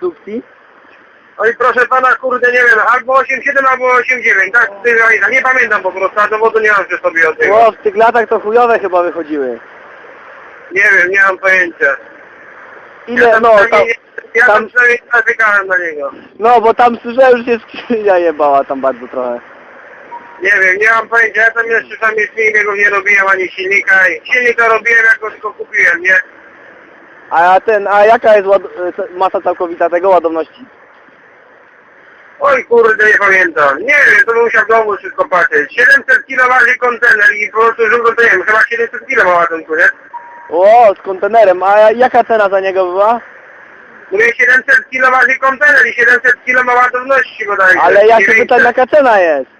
instrukcji? Oj, proszę pana, kurde, nie wiem, albo 8,7, albo 8,9, tak? Ty, oj, Nie pamiętam po prostu, a dowodu nie mam przy sobie o tym. O, w tych latach to chujowe chyba wychodziły. Nie wiem, nie mam pojęcia. Ile, ja tam no, tam, przynajmniej, ja tam tam- przynajmniej narzekałem na niego. no, bo tam słyszałem, że się skrzynia jebała tam bardzo trochę. Nie wiem, nie mam pojęcia, ja tam jeszcze tam jest nie robiłem ani silnika i silnika robiłem jak go tylko kupiłem, nie? A ten, a jaka jest ład, masa całkowita tego ładowności? Oj kurde, nie pamiętam. Nie wiem, to bym musiał w domu wszystko patrzeć. 700 kg waży kontener i po prostu żółto to nie wiem, chyba 700 kg ma ładunku, nie? O, z kontenerem, a jaka cena za niego była? Mówię 700 kg waży kontener i 700 kg ma ładowności bodajże. Ale ja się 900. pytam, jaka cena jest?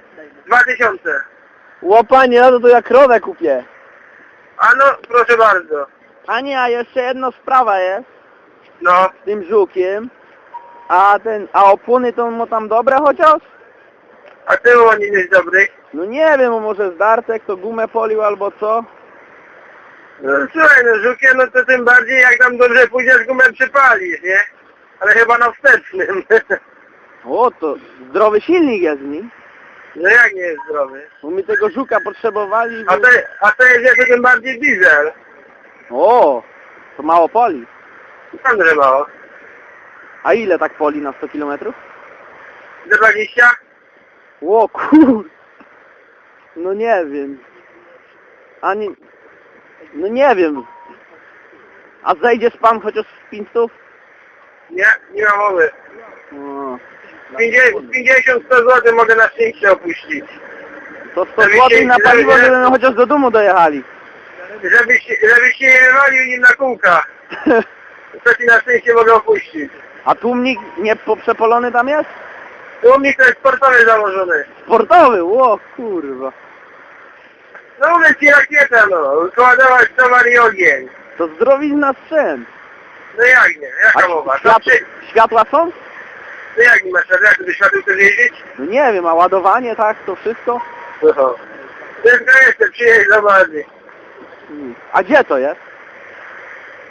2000. Łopanie, no to, to ja krowę kupię. A no, proszę bardzo. A nie, a jeszcze jedna sprawa jest No, z tym żukiem. A ten, a opony to mu tam dobre chociaż? a tyłu oni jest dobry. No nie wiem, może zdartek to gumę polił albo co? No, słuchaj, no żukiem, no to tym bardziej jak tam dobrze pójdziesz, gumę przypalisz, nie? Ale chyba na wstecznym. O, to zdrowy silnik jest nim. no jak nie jest zdrowy? Bo my tego żuka potrzebowali. A to, a to jest jeszcze tym bardziej diesel. O, to mało poli. Tam, że mało. A ile tak poli na 100 km? 20? O kur... No nie wiem. Ani... No nie wiem. A zejdzie pan chociaż z 500? Nie, nie ma mowy. O, 50, 100 zł mogę na szczęście opuścić. to 100 Żeby zł na paliwo, żeby- chociaż do domu dojechali. Żebyś, żebyś się nie walił nim na kółka. To ci na szczęście mogę opuścić. A tłumnik nie poprzepolony tam jest? U mnie to jest sportowy założony. Sportowy, o kurwa. No mówię ci rakieta no, układować towar i ogień. To zdrowizna sprzęt. No jak nie, jaka mowa? To świat, przy, światła są? no jak nie masz, jak ty do światła chcesz jeździć? No nie wiem, a ładowanie tak, to wszystko? No. Tylko jeszcze przyjeźdź do bazy. A gdzie to jest?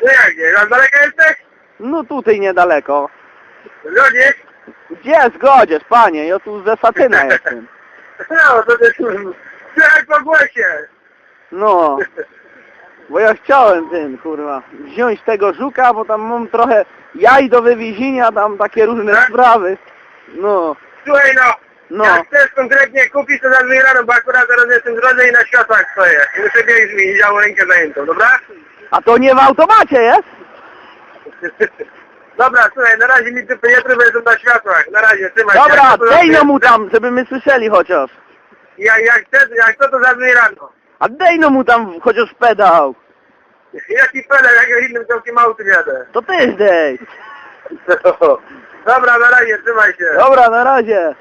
No jak nie, na daleka jesteś? No tutaj niedaleko. Zgodzisz? Gdzie zgodzisz, panie? Ja tu ze Satyna jestem. No, to też słychać po głosie. No, bo ja chciałem ten, kurwa, wziąć tego żuka, bo tam mam trochę jaj do wywiezienia, tam takie różne Tak? sprawy. No, Słuchaj no, no. jak chcesz konkretnie kupić, to zadzwoń rano, bo akurat teraz jestem w drodze i na światłach stoję. I muszę biegć zmienić, działo rękę zajętą, dobra? A to nie w automacie jest? Dobra, słuchaj, na razie mi ty nie bo jestem na światłach. Na razie, trzymaj się. Dobra, to dej no mu tam, żeby my słyszeli chociaż. Jak, jak, chcesz, jak to, to zadzwoń rano. A dej no mu tam chociaż pedał. Jaki pedał, jak ja innym całkiem autem jadę. To ty dej. Dobra, na razie, trzymaj się. Dobra, na razie.